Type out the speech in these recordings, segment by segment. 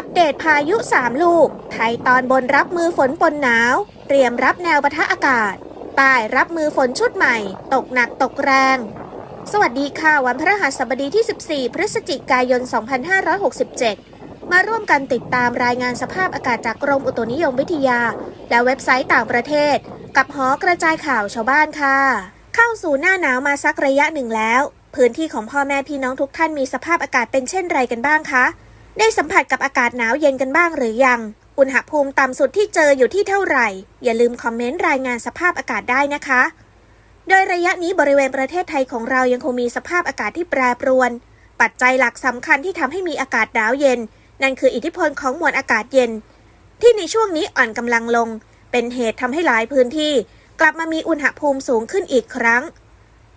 อัปเดตพายุ 3 ลูก ไทยตอนบนรับมือฝนปนหนาว เตรียมรับแนวปะทะอากาศใต้รับมือฝนชุดใหม่ ตกหนักตกแรง สวัสดีค่ะ วันพฤหัสบดีที่ 14 พฤศจิกายน 2567 มาร่วมกันติดตามรายงานสภาพอากาศจากกรมอุตุนิยมวิทยา และเว็บไซต์ต่างประเทศ กับหอกระจายข่าวชาวบ้านค่ะ เข้าสู่หน้าหนาวมาสักระยะหนึ่งแล้ว พื้นที่ของพ่อแม่พี่น้องทุกท่านมีสภาพอากาศเป็นเช่นไรกันบ้างคะ ได้สัมผัสกับอากาศหนาวเย็นกันบ้างหรือยัง อุณหภูมิต่ำสุดที่เจออยู่ที่เท่าไหร่ อย่าลืมคอมเมนต์รายงานสภาพอากาศได้นะคะ โดยระยะนี้บริเวณประเทศไทยของเรายังคงมีสภาพอากาศที่แปรปรวน ปัจจัยหลักสำคัญที่ทำให้มีอากาศหนาวเย็น นั่นคืออิทธิพลของมวลอากาศเย็น ที่ในช่วงนี้อ่อนกำลังลง เป็นเหตุทำให้หลายพื้นที่ กลับมามีอุณหภูมิสูงขึ้นอีกครั้ง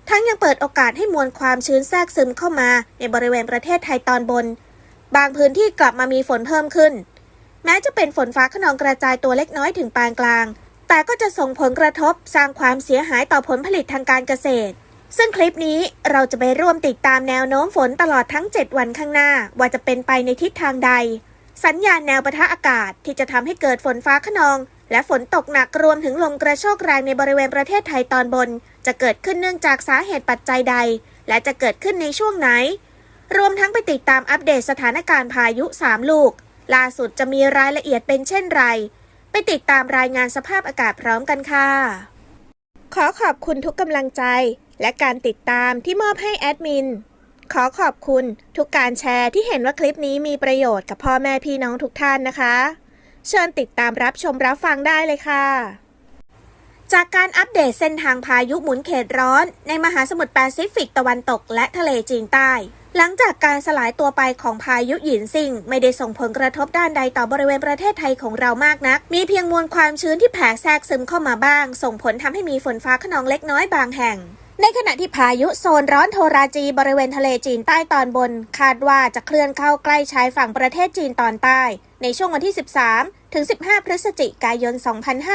ทั้งยังเปิดโอกาสให้มวลความชื้นแทรกซึมเข้ามาในบริเวณประเทศไทยตอนบน บางพื้นที่กลับมามีฝนเพิ่มขึ้น แม้จะเป็นฝนฟ้าขนองกระจายตัวเล็กน้อยถึงปานกลาง แต่ก็จะส่งผลกระทบสร้างความเสียหายต่อผลผลิตทางการเกษตร ซึ่งคลิปนี้เราจะไปร่วมติดตามแนวโน้มฝนตลอดทั้ง 7 วันข้างหน้า ว่าจะเป็นไปในทิศทางใด สัญญาณแนวปะทะอากาศที่จะทำให้เกิดฝนฟ้าขนอง และฝนตกหนักรวมถึงลมกระโชกแรงในบริเวณประเทศไทยตอนบน จะเกิดขึ้นเนื่องจากสาเหตุปัจจัยใด และจะเกิดขึ้นในช่วงไหน รวมทั้งไปติดตามอัปเดตสถานการณ์พายุ 3 ลูก ล่าสุดจะมีรายละเอียดเป็นเช่นไร ไปติดตามรายงานสภาพอากาศพร้อมกันค่ะ ขอขอบคุณทุกกำลังใจ และการติดตามที่มอบให้แอดมิน ขอขอบคุณทุกการแชร์ที่เห็นว่าคลิปนี้มีประโยชน์กับพ่อแม่พี่น้องทุกท่านนะคะ เชิญติดตามรับชมรับฟังได้เลยค่ะจากการอัปเดตเส้นทางพายุหมุนเขตร้อน ในมหาสมุทรแปซิฟิกตะวันตกและทะเลจีนใต้ หลังจากการสลายตัวไปของพายุหยินซิงไม่ได้ส่งผลกระทบด้านใดต่อบริเวณประเทศไทยของเรามากนัก มีเพียงมวลความชื้นที่แผ่แทรกซึมเข้ามาบ้าง ส่งผลทำให้มีฝนฟ้าขนองเล็กน้อยบางแห่งในขณะที่พายุโซนร้อนโทราจีบริเวณทะเลจีนใต้ตอนบน คาดว่าจะเคลื่อนเข้าใกล้ชายฝั่งประเทศจีนตอนใต้ ในช่วงวันที่ 13 ถึง 15 พฤศจิกายน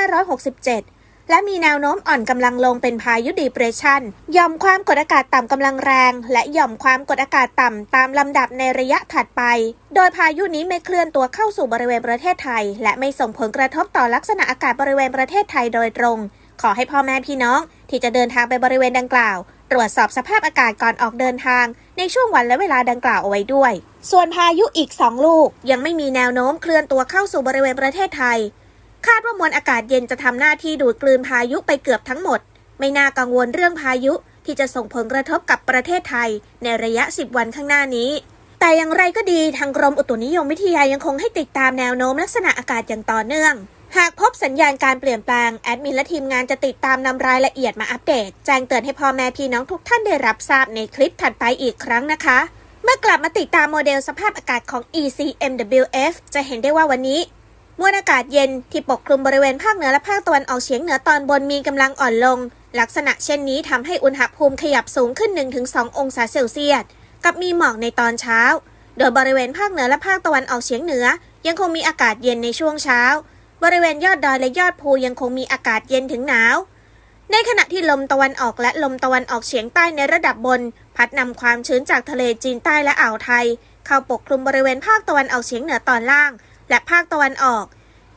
2567 และมีแนวโน้มอ่อนกำลังลงเป็นพายุดีเพรสชันย่อมความกดอากาศต่ำกำลังแรง และย่อมความกดอากาศต่ำตามลำดับในระยะถัดไป โดยพายุนี้ไม่เคลื่อนตัวเข้าสู่บริเวณประเทศไทย และไม่ส่งผลกระทบต่อลักษณะอากาศบริเวณประเทศไทยโดยตรง ขอให้พ่อแม่พี่น้องที่จะเดินทางไปบริเวณดังกล่าว ตรวจสอบสภาพอากาศก่อนออกเดินทาง ในช่วงวันและเวลาดังกล่าวเอาไว้ด้วย ส่วนพายุอีก 2 ลูก ยังไม่มีแนวโน้มเคลื่อนตัวเข้าสู่บริเวณประเทศไทย คาดว่ามวลอากาศเย็นจะทำหน้าที่ดูดกลืนพายุไปเกือบทั้งหมด ไม่น่ากังวลเรื่องพายุที่จะส่งผลกระทบกับประเทศไทย ในระยะ 10 วันข้างหน้านี้ แต่อย่างไรก็ดีทางกรมอุตุนิยมวิทยายังคงให้ติดตามแนวโน้มลักษณะอากาศอย่างต่อเนื่อง หากพบสัญญาณการเปลี่ยนแปลงแอดมินและทีมงานจะติดตามนำรายละเอียดมาอัปเดต แจ้งเตือนให้พ่อแม่พี่น้องทุกท่านได้รับทราบในคลิปถัดไปอีกครั้งนะคะเมื่อกลับมาติดตามโมเดลสภาพอากาศของ ECMWF จะเห็นได้ว่าวันนี้ มวลอากาศเย็นที่ปกคลุมบริเวณภาคเหนือและภาคตะวันออกเฉียงเหนือตอนบนมีกำลังอ่อนลง ลักษณะเช่นนี้ทำให้อุณหภูมิขยับสูงขึ้น 1-2 องศาเซลเซียส กับมีหมอกในตอนเช้า โดยบริเวณภาคเหนือและภาคตะวันออกเฉียงเหนือ ยังคงมีอากาศเย็นในช่วงเช้า บริเวณยอดดอยและยอดภูยังคงมีอากาศเย็นถึงหนาว ในขณะที่ลมตะวันออกและลมตะวันออกเฉียงใต้ในระดับบน พัดนำความชื้นจากทะเลจีนใต้และอ่าวไทย เข้าปกคลุมบริเวณภาคตะวันออกเฉียงเหนือตอนล่าง และภาคตะวันออก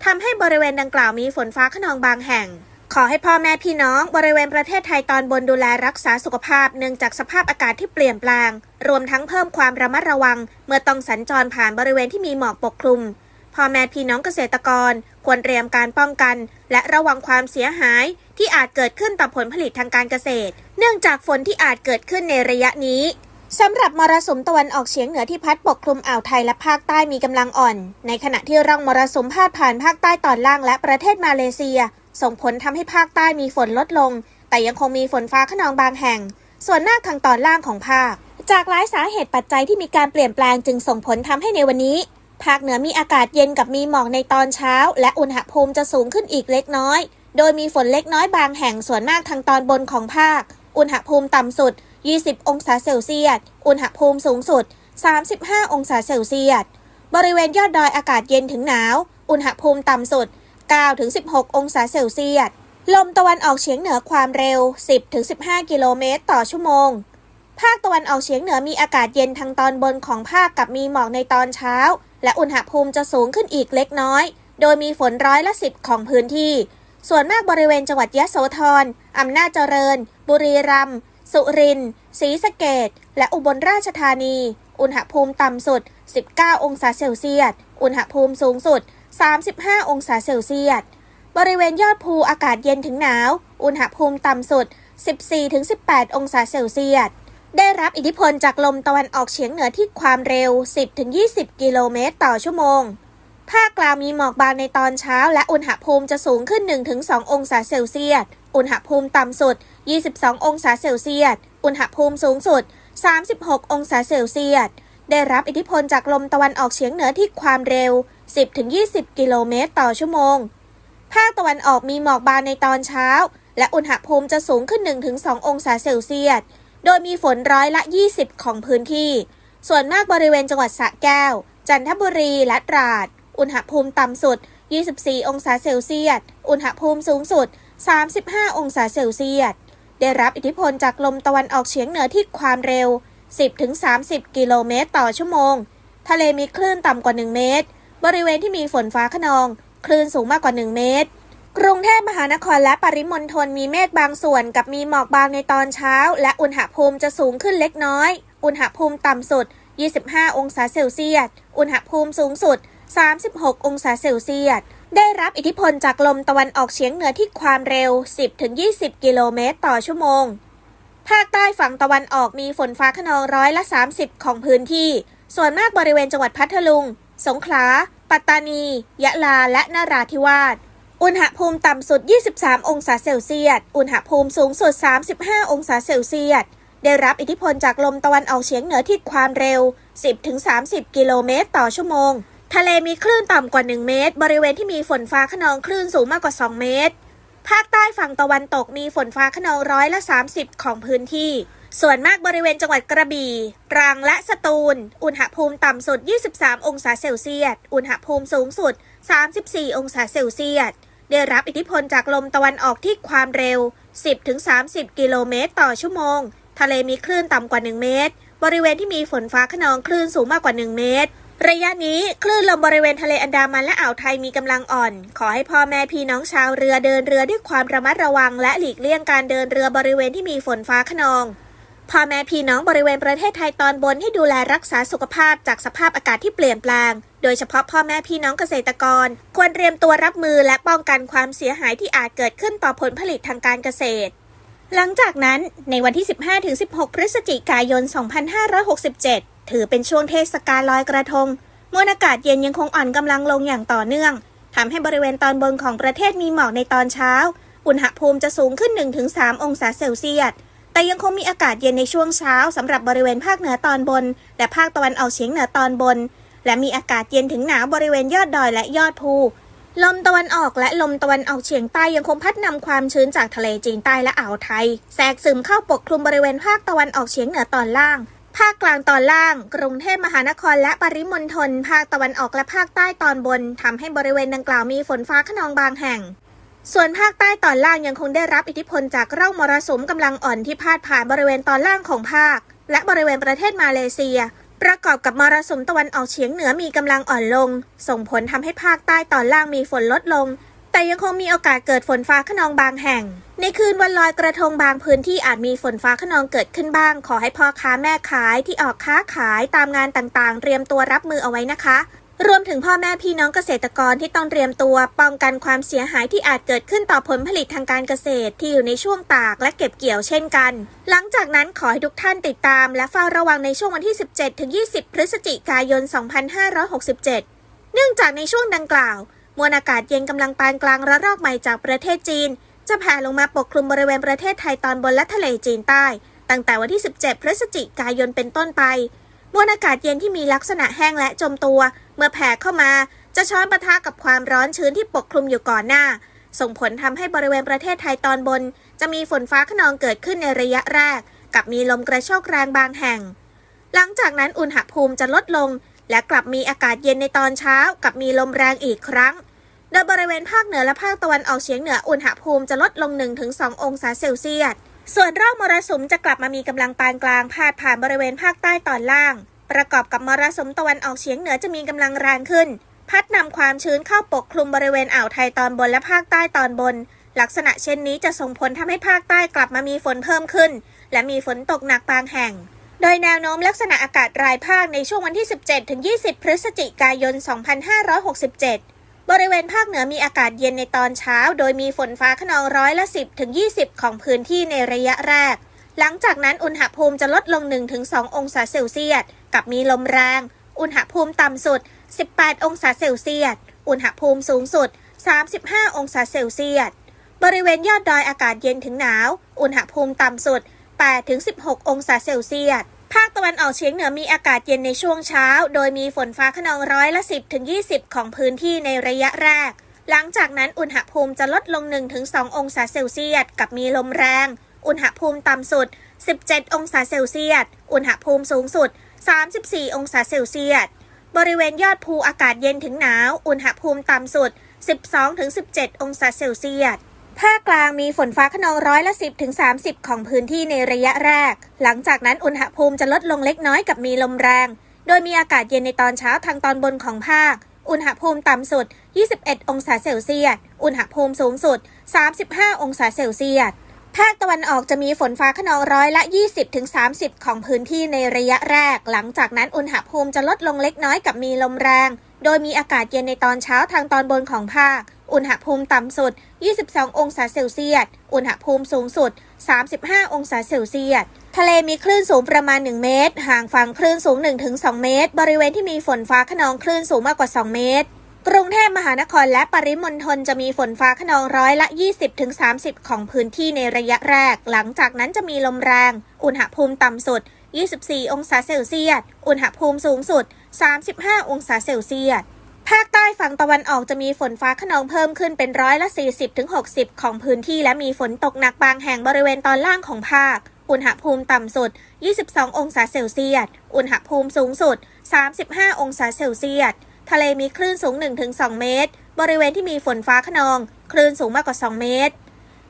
ทำให้บริเวณดังกล่าวมีฝนฟ้าขนองบางแห่ง ขอให้พ่อแม่พี่น้องบริเวณประเทศไทยตอนบนดูแลรักษาสุขภาพ เนื่องจากสภาพอากาศที่เปลี่ยนแปลง รวมทั้งเพิ่มความระมัดระวัง เมื่อต้องสัญจรผ่านบริเวณที่มีหมอกปกคลุมพ่อแม่พี่น้องเกษตรกร ควรเตรียมการป้องกัน และระวังความเสียหายที่อาจเกิดขึ้นต่อผลผลิตทางการเกษตร เนื่องจากฝนที่อาจเกิดขึ้นในระยะนี้ สำหรับมรสุมตะวันออกเฉียงเหนือที่พัดปกคลุมอ่าวไทยและภาคใต้มีกำลังอ่อน ในขณะที่ร่องมรสุมพาดผ่านภาคใต้ตอนล่างและประเทศมาเลเซีย ส่งผลทำให้ภาคใต้มีฝนลดลง แต่ยังคงมีฝนฟ้าขนองบางแห่ง ส่วนหน้าทางตอนล่างของภาค จากหลายสาเหตุปัจจัยที่มีการเปลี่ยนแปลงจึงส่งผลทำให้ในวันนี้ ภาคเหนือมีอากาศเย็นกับมีหมอกในตอนเช้า และอุณหภูมิจะสูงขึ้นอีกเล็กน้อย โดยมีฝนเล็กน้อยบางแห่งส่วนมากทางตอนบนของภาค อุณหภูมิต่ำสุด 20 องศาเซลเซียส อุณหภูมิสูงสุด 35 องศาเซลเซียส บริเวณยอดดอยอากาศเย็นถึงหนาว อุณหภูมิต่ำสุด 9-16 องศาเซลเซียส ลมตะวันออกเฉียงเหนือความเร็ว 10-15 กิโลเมตรต่อชั่วโมง ภาคตะวันออกเฉียงเหนือมีอากาศเย็นทางตอนบนของภาคกับมีหมอกในตอนเช้า และอุณหภูมิจะสูงขึ้นอีกเล็กน้อย โดยมีฝนร้อยละสิบของพื้นที่ส่วนมากบริเวณจังหวัดยะโสธร อำนาจเจริญ บุรีรัมย์ สุรินทร์ศรีสะเกดและอุบลราชธานี อุณหภูมิต่ำสุด 19 องศาเซลเซียส อุณหภูมิสูงสุด 35 องศาเซลเซียส บริเวณยอดภูอากาศเย็นถึงหนาว อุณหภูมิต่ำสุด 14-18 องศาเซลเซียส ได้รับอิทธิพลจากลมตะวันออกเฉียงเหนือที่ความเร็ว 10-20 กิโลเมตรต่อชั่วโมง ภาคกลางมีหมอกบางในตอนเช้า และอุณหภูมิจะสูงขึ้น 1-2 องศาเซลเซียส อุณหภูมิต่ำสุด 22 องศาเซลเซียส อุณหภูมิสูงสุด 36 องศาเซลเซียส ได้รับอิทธิพลจากลมตะวันออกเฉียงเหนือที่ความเร็ว 10-20 กิโลเมตรต่อชั่วโมง ภาคตะวันออกมีหมอกบางในตอนเช้า และอุณหภูมิจะสูงขึ้น 1-2 องศาเซลเซียส โดยมีฝนร้อยละ 20 ของพื้นที่ ส่วนมากบริเวณจังหวัดสระแก้ว จันทบุรี และตราด อุณหภูมิต่ำสุด 24 องศาเซลเซียส อุณหภูมิสูงสุด35 องศาเซลเซียส ได้รับอิทธิพลจากลมตะวันออกเฉียงเหนือที่ความเร็ว 10-30 กิโลเมตรต่อชั่วโมง ทะเลมีคลื่นต่ำกว่า 1 เมตร บริเวณที่มีฝนฟ้าขนอง คลื่นสูงมากกว่า 1 เมตร กรุงเทพมหานครและปริมณฑลมีเมฆบางส่วนกับมีหมอกบางในตอนเช้า และอุณหภูมิจะสูงขึ้นเล็กน้อย อุณหภูมิต่ำสุด 25 องศาเซลเซียส อุณหภูมิสูงสุด 36 องศาเซลเซียส ได้รับอิทธิพลจากลมตะวันออกเฉียงเหนือที่ความเร็ว 10-20 กิโลเมตรต่อชั่วโมง ภาคใต้ฝั่งตะวันออกมีฝนฟ้าขนองร้อยละ 30 ของพื้นที่ ส่วนมากบริเวณจังหวัดพัทลุง สงขลา ปัตตานี ยะลา และนราธิวาส อุณหภูมิต่ำสุด 23 องศาเซลเซียส อุณหภูมิสูงสุด 35 องศาเซลเซียส ได้รับอิทธิพลจากลมตะวันออกเฉียงเหนือที่ความเร็ว 10-30 กิโลเมตรต่อชั่วโมง ทะเลมีคลื่นต่ำกว่า 1 เมตร บริเวณที่มีฝนฟ้าขนองคลื่นสูงมากกว่า 2 เมตร ภาคใต้ฝั่งตะวันตกมีฝนฟ้าขนองร้อยละ 30 ของพื้นที่ ส่วนมากบริเวณจังหวัดกระบี่ตรังและสตูล อุณหภูมิต่ำสุด 23 องศาเซลเซียส อุณหภูมิสูงสุด 34 องศาเซลเซียส ได้รับอิทธิพลจากลมตะวันออกที่ความเร็ว 10-30 กิโลเมตรต่อชั่วโมง ทะเลมีคลื่นต่ำกว่า 1 เมตร บริเวณที่มีฝนฟ้าขนองคลื่นสูงมากกว่า 1 เมตร ระยะนี้คลื่นลมบริเวณทะเลอันดามันและอ่าวไทยมีกำลังอ่อน ขอให้พ่อแม่พี่น้องชาวเรือเดินเรือด้วยความระมัดระวัง และหลีกเลี่ยงการเดินเรือบริเวณที่มีฝนฟ้าขนองพ่อแม่พี่น้องบริเวณประเทศไทยตอนบนให้ดูแลรักษาสุขภาพจากสภาพอากาศที่เปลี่ยนแปลง โดยเฉพาะพ่อแม่พี่น้องเกษตรกร ควรเตรียมตัวรับมือและป้องกันความเสียหายที่อาจเกิดขึ้นต่อผลผลิตทางการเกษตร หลังจากนั้นในวันที่ 15-16 พฤศจิกายน 2567 ถือเป็นช่วงเทศกาลลอยกระทงมวลอากาศเย็นยังคงอ่อนกำลังลงอย่างต่อเนื่องทำให้บริเวณตอนบนของประเทศมีหมอกในตอนเช้า อุณหภูมิจะสูงขึ้น 1-3 องศาเซลเซียส แต่ยังคงมีอากาศเย็นในช่วงเช้าสำหรับบริเวณภาคเหนือตอนบน และภาคตะวันออกเฉียงเหนือตอนบน และมีอากาศเย็นถึงหนาวบริเวณยอดดอยและยอดภู ลมตะวันออกและลมตะวันออกเฉียงใต้ยังคงพัดนำความชื้นจากทะเลจีนใต้และอ่าวไทย แทรกซึมเข้าปกคลุมบริเวณภาคตะวันออกเฉียงเหนือตอนล่าง ภาคกลางตอนล่าง กรุงเทพมหานครและปริมณฑล ภาคตะวันออกและภาคใต้ตอนบนทำให้บริเวณดังกล่าวมีฝนฟ้าขนองบางแห่ง ส่วนภาคใต้ตอนล่างยังคงได้รับอิทธิพลจากร่องมรสุมกำลังอ่อนที่พาดผ่านบริเวณตอนล่างของภาค และบริเวณประเทศมาเลเซีย ประกอบกับมรสุมตะวันออกเฉียงเหนือมีกำลังอ่อนลง ส่งผลทำให้ภาคใต้ตอนล่างมีฝนลดลง แต่ยังคงมีโอกาสเกิดฝนฟ้าขนองบางแห่ง ในคืนวันลอยกระทงบางพื้นที่อาจมีฝนฟ้าขนองเกิดขึ้นบ้าง ขอให้พ่อค้าแม่ขายที่ออกค้าขายตามงานต่างๆ เตรียมตัวรับมือเอาไว้นะคะ รวมถึงพ่อแม่พี่น้องเกษตรกรที่ต้องเตรียมตัวป้องกันความเสียหายที่อาจเกิดขึ้นต่อผลผลิตทางการเกษตรที่อยู่ในช่วงตากและเก็บเกี่ยวเช่นกัน หลังจากนั้นขอให้ทุกท่านติดตาม และเฝ้าระวังในช่วงวันที่ 17-20 พฤศจิกายน 2567 เนื่องจากในช่วงดังกล่าว มวลอากาศเย็นกำลังปานกลางระลอกใหม่จากประเทศจีน จะแผ่ลงมาปกคลุมบริเวณประเทศไทยตอนบนและทะเลจีนใต้ ตั้งแต่วันที่ 17 พฤศจิกายนเป็นต้นไป มวลอากาศเย็นที่มีลักษณะแห้งและจมตัว เมื่อแผ่เข้ามาจะช้อนปะทะกับความร้อนชื้นที่ปกคลุมอยู่ก่อนหน้า ส่งผลทำให้บริเวณประเทศไทยตอนบน จะมีฝนฟ้าขนองเกิดขึ้นในระยะแรก กับมีลมกระโชกแรงบางแห่ง หลังจากนั้นอุณหภูมิจะลดลง และกลับมีอากาศเย็นในตอนเช้า กับมีลมแรงอีกครั้ง โดยบริเวณภาคเหนือและภาคตะวันออกเฉียงเหนืออุณหภูมิจะลดลง 1-2 องศาเซลเซียส ส่วนร่องมรสุมจะกลับมามีกำลังปานกลางพาดผ่านบริเวณภาคใต้ตอนล่าง ประกอบกับมรสุมตะวันออกเฉียงเหนือจะมีกำลังแรงขึ้น พัดนำความชื้นเข้าปกคลุมบริเวณอ่าวไทยตอนบนและภาคใต้ตอนบน ลักษณะเช่นนี้จะส่งผลทำให้ภาคใต้กลับมามีฝนเพิ่มขึ้น และมีฝนตกหนักบางแห่งโดยแนวโน้มลักษณะอากาศรายภาคในช่วงวันที่ 17 ถึง 20 พฤศจิกายน 2567 บริเวณภาคเหนือมีอากาศเย็นในตอนเช้า โดยมีฝนฟ้าขนองร้อยละ 10ถึง20 ของพื้นที่ในระยะแรก หลังจากนั้นอุณหภูมิจะลดลง 1-2 องศาเซลเซียส กับมีลมแรง อุณหภูมิต่ำสุด 18 องศาเซลเซียส อุณหภูมิสูงสุด 35 องศาเซลเซียส บริเวณยอดดอยอากาศเย็นถึงหนาว อุณหภูมิต่ำสุด 8-16 องศาเซลเซียส ภาคตะวันออกเฉียงเหนือมีอากาศเย็นในช่วงเช้า โดยมีฝนฟ้าขนองร้อยละ10-20 ของพื้นที่ในระยะแรก หลังจากนั้นอุณหภูมิจะลดลง 1-2 องศาเซลเซียส กับมีลมแรง อุณหภูมิต่ำสุด 17 องศาเซลเซียส อุณหภูมิสูงสุด 34 องศาเซลเซียส บริเวณยอดภูอากาศเย็นถึงหนาว อุณหภูมิต่ำสุด 12-17 องศาเซลเซียส ภาคกลางมีฝนฟ้าขนองร้อยละ 10ถึง30 ของพื้นที่ในระยะแรก หลังจากนั้นอุณหภูมิจะลดลงเล็กน้อยกับมีลมแรง โดยมีอากาศเย็นในตอนเช้าทางตอนบนของภาค อุณหภูมิต่ำสุด 21 องศาเซลเซียส อุณหภูมิสูงสุด 35 องศาเซลเซียส ภาคตะวันออกจะมีฝนฟ้าขนองร้อยละ 20ถึง30 ของพื้นที่ในระยะแรก หลังจากนั้นอุณหภูมิจะลดลงเล็กน้อยกับมีลมแรง โดยมีอากาศเย็นในตอนเช้าทางตอนบนของภาค อุณหภูมิต่ำสุด 22 องศาเซลเซียส อุณหภูมิสูงสุด 35 องศาเซลเซียส ทะเลมีคลื่นสูงประมาณ 1 เมตร ห่างฝั่งคลื่นสูง 1-2 เมตร บริเวณที่มีฝนฟ้าขนองคลื่นสูงมากกว่า 2 เมตร กรุงเทพมหานครและปริมณฑลจะมีฝนฟ้าขนองร้อยละ 20-30 ของพื้นที่ในระยะแรก หลังจากนั้นจะมีลมแรง อุณหภูมิต่ำสุด 24 องศาเซลเซียส อุณหภูมิสูงสุด 35 องศาเซลเซียส ภาคใต้ฝั่งตะวันออกจะมีฝนฟ้าขนองเพิ่มขึ้นเป็นร้อยละ 40-60 ของพื้นที่ และมีฝนตกหนักบางแห่งบริเวณตอนล่างของภาค อุณหภูมิต่ำสุด 22 องศาเซลเซียส อุณหภูมิสูงสุด 35 องศาเซลเซียส ทะเลมีคลื่นสูง 1-2 เมตร บริเวณที่มีฝนฟ้าขนอง คลื่นสูงมากกว่า 2 เมตร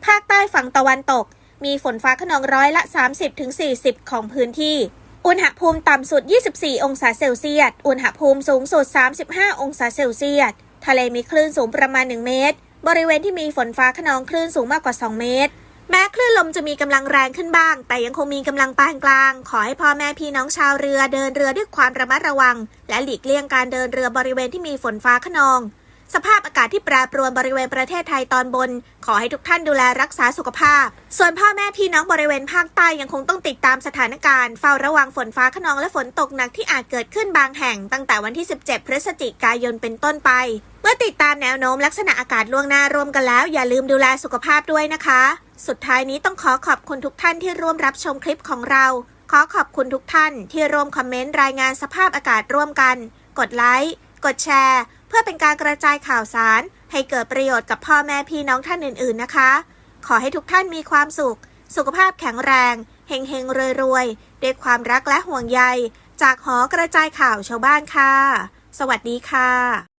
ภาคใต้ฝั่งตะวันตก มีฝนฟ้าขนองร้อยละ 30-40 ของพื้นที่ อุณหภูมิต่ำสุด 24 องศาเซลเซียส อุณหภูมิสูงสุด 35 องศาเซลเซียส ทะเลมีคลื่นสูงประมาณ 1 เมตร บริเวณที่มีฝนฟ้าขนองคลื่นสูงมากกว่า 2 เมตร แม้คลื่นลมจะมีกำลังแรงขึ้นบ้าง แต่ยังคงมีกำลังปานกลาง ขอให้พ่อแม่พี่น้องชาวเรือเดินเรือด้วยความระมัดระวัง และหลีกเลี่ยงการเดินเรือบริเวณที่มีฝนฟ้าขนอง สภาพอากาศที่แปรปรวนบริเวณประเทศไทยตอนบน ขอให้ทุกท่านดูแลรักษาสุขภาพ ส่วนพ่อแม่พี่น้องบริเวณภาคใต้ยังคงต้องติดตามสถานการณ์ เฝ้าระวังฝนฟ้าขนองและฝนตกหนักที่อาจเกิดขึ้นบางแห่ง ตั้งแต่วันที่ 17 พฤศจิกายนเป็นต้นไป เมื่อติดตามแนวโน้มลักษณะอากาศล่วงหน้าร่วมกันแล้ว อย่าลืมดูแลสุขภาพด้วยนะคะ สุดท้ายนี้ต้องขอขอบคุณทุกท่านที่ร่วมรับชมคลิปของเรา ขอขอบคุณทุกท่านที่ร่วมคอมเมนต์รายงานสภาพอากาศร่วมกัน กดไลค์ กดแชร์ เพื่อเป็นการกระจายข่าวสาร ให้เกิดประโยชน์กับพ่อแม่พี่น้องท่านอื่นๆนะคะ ขอให้ทุกท่านมีความสุข สุขภาพแข็งแรงเฮงเฮงรวยรวยๆด้วยความรักและห่วงใย จากหอกระจายข่าวชาวบ้านค่ะ สวัสดีค่ะ